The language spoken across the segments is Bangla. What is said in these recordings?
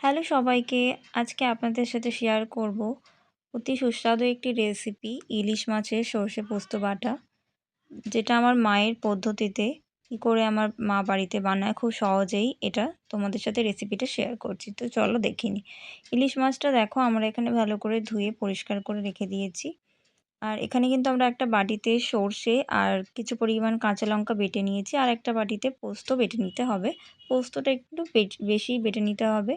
হ্যালো সবাইকে, আজকে আপনাদের সাথে শেয়ার করব অতি সুস্বাদু একটি রেসিপি ইলিশ মাছের সর্ষে পোস্ত বাটা, যেটা আমার মায়ের পদ্ধতিতে কী করে আমার মা বাড়িতে বানায় খুব সহজেই এটা তোমাদের সাথে রেসিপিটা শেয়ার করছি। তো চলো দেখিনি ইলিশ মাছটা দেখো, আমরা এখানে ভালো করে ধুয়ে পরিষ্কার করে রেখে দিয়েছি। আর এখানে কিন্তু আমরা একটা বাটিতে সর্ষে আর কিছু পরিমাণ কাঁচা লঙ্কা বেটে নিয়েছি, আর একটা বাটিতে পোস্ত বেটে নিতে হবে। পোস্তটা একটু বেশি বেটে নিতে হবে।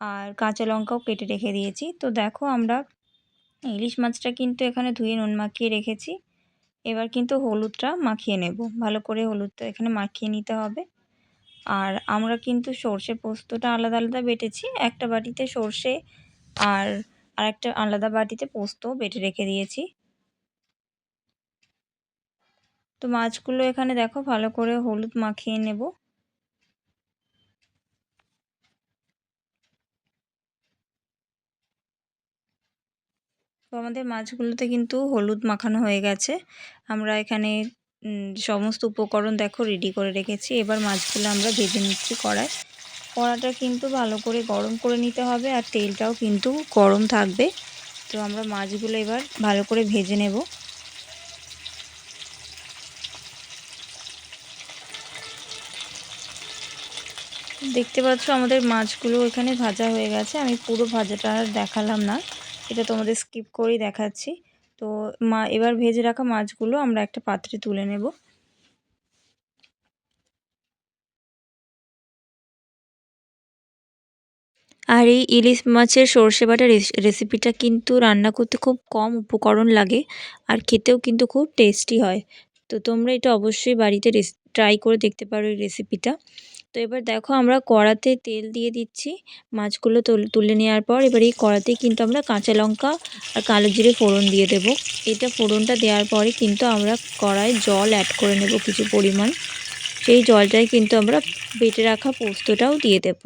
আর কাঁচা লঙ্কাও কেটে রেখে দিয়েছি। তো দেখো আমরা ইলিশ মাছটা কিন্তু এখানে ধুয়ে নুন মাখিয়ে রেখেছি। এবার কিন্তু হলুদটা মাখিয়ে নেব। ভালো করে হলুদটা এখানে মাখিয়ে নিতে হবে। আর আমরা কিন্তু সর্ষে পোস্তটা আলাদা আলাদা বেটেছি। একটা বাটিতে সর্ষে আর আরেকটা আলাদা বাটিতে পোস্ত বেটে রেখে দিয়েছি। তো মাছগুলো এখানে দেখো ভালো করে হলুদ মাখিয়ে নেব। তো আমাদের মাছগুলোতে কিন্তু হলুদ মাখানো হয়ে গেছে। আমরা এখানে সমস্ত উপকরণ দেখো রেডি করে রেখেছি। এবার মাছগুলো আমরা ভেজে নিচ্ছি কড়ায়। কড়াটা কিন্তু ভালো করে গরম করে নিতে হবে আর তেলটাও কিন্তু গরম থাকবে। তো আমরা মাছগুলো এবার ভালো করে ভেজে নেব। দেখতে পাচ্ছ আমাদের মাছগুলো এখানে ভাজা হয়ে গেছে। আমি পুরো ভাজাটা আর দেখালাম না। এটা তোমাদের স্কিপ করেই দেখাচ্ছি। তো মা, এবার ভেজে রাখা মাছগুলো আমরা একটা পাত্রে তুলে নেব। আর এই ইলিশ মাছের সর্ষে বাটা রেসিপিটা কিন্তু রান্না করতে খুব কম উপকরণ লাগে, আর খেতেও কিন্তু খুব টেস্টি হয়। তো তোমরা এটা অবশ্যই বাড়িতে ট্রাই করে দেখতে পারো এই রেসিপিটা তো এবার দেখো আমরা কড়াতে তেল দিয়ে দিচ্ছি মাছগুলো তুলে নেওয়ার পর এবার এই কড়াতেই কিন্তু আমরা কাঁচা লঙ্কা আর কালো জিরে ফোড়ন দিয়ে দেব। এটা ফোড়নটা দেওয়ার পরে কিন্তু আমরা কড়ায় জল অ্যাড করে নেব কিছু পরিমাণ। সেই জলটাই কিন্তু আমরা বেটে রাখা পোস্তটাও দিয়ে দেব।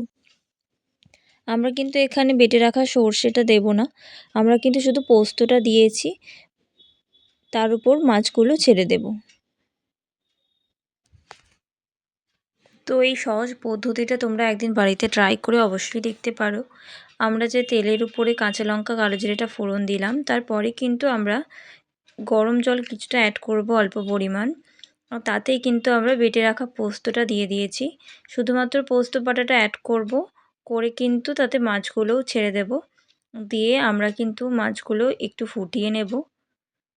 আমরা কিন্তু এখানে বেটে রাখা সর্ষেটা দেব না। আমরা কিন্তু শুধু পোস্তটা দিয়েছি, তার উপর মাছগুলো ছেড়ে দেব। তো এই সহজ পদ্ধতিটা তোমরা একদিন বাড়িতে ট্রাই করে অবশ্যই দেখতে পারো। আমরা যে তেলের উপরে কাঁচা লঙ্কা কালো জিরেটা ফোড়ন দিলাম, তারপরে কিন্তু আমরা গরম জল কিছুটা অ্যাড করব অল্প পরিমাণ। তাতেই কিন্তু আমরা বেটে রাখা পোস্তটা দিয়ে দিয়েছি। শুধুমাত্র পোস্ত বাটাটা অ্যাড করব, করে কিন্তু তাতে মাছগুলোও ছেড়ে দেব। দিয়ে আমরা কিন্তু মাছগুলো একটু ফুটিয়ে নেব।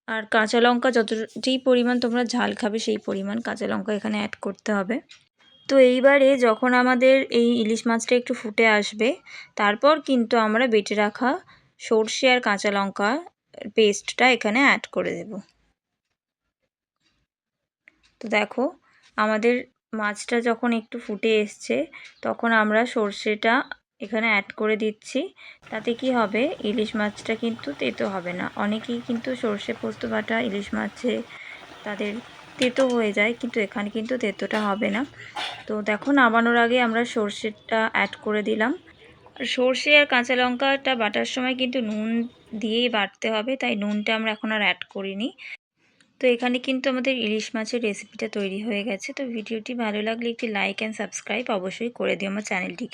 আর কাঁচা লঙ্কা যত যেই পরিমাণ তোমরা ঝাল খাবে সেই পরিমাণ কাঁচা লঙ্কা এখানে অ্যাড করতে হবে। তো এইবারে যখন আমাদের এই ইলিশ মাছটা একটু ফুটে আসবে, তারপর কিন্তু আমরা বেটে রাখা সর্ষে আর কাঁচা লঙ্কা পেস্টটা এখানে অ্যাড করে দেব। তো দেখো, আমাদের মাছটা যখন একটু ফুটে এসছে, তখন আমরা সর্ষেটা এখানে অ্যাড করে দিচ্ছি। তাতে কি হবে? ইলিশ মাছটা কিন্তু তেতো হবে না। অনেকেই কিন্তু সর্ষে পোস্ত বাটা ইলিশ মাছে তাদের তেতো হয়ে যায়, কিন্তু এখানে কিন্তু তেতোটা হবে না। তো দেখো, নামানোর আগে আমরা সর্ষেটা অ্যাড করে দিলাম। সর্ষে আর কাঁচা লঙ্কাটা বাটার সময় কিন্তু নুন দিয়েই বাটতে হবে, তাই নুনটা আমরা এখন আর অ্যাড করিনি। তো এখানে কিন্তু আমাদের ইলিশ মাছের রেসিপিটা তৈরি হয়ে গেছে। তো ভিডিওটি ভালো লাগলে একটি লাইক অ্যান্ড সাবস্ক্রাইব অবশ্যই করে দিও আমার চ্যানেলটিকে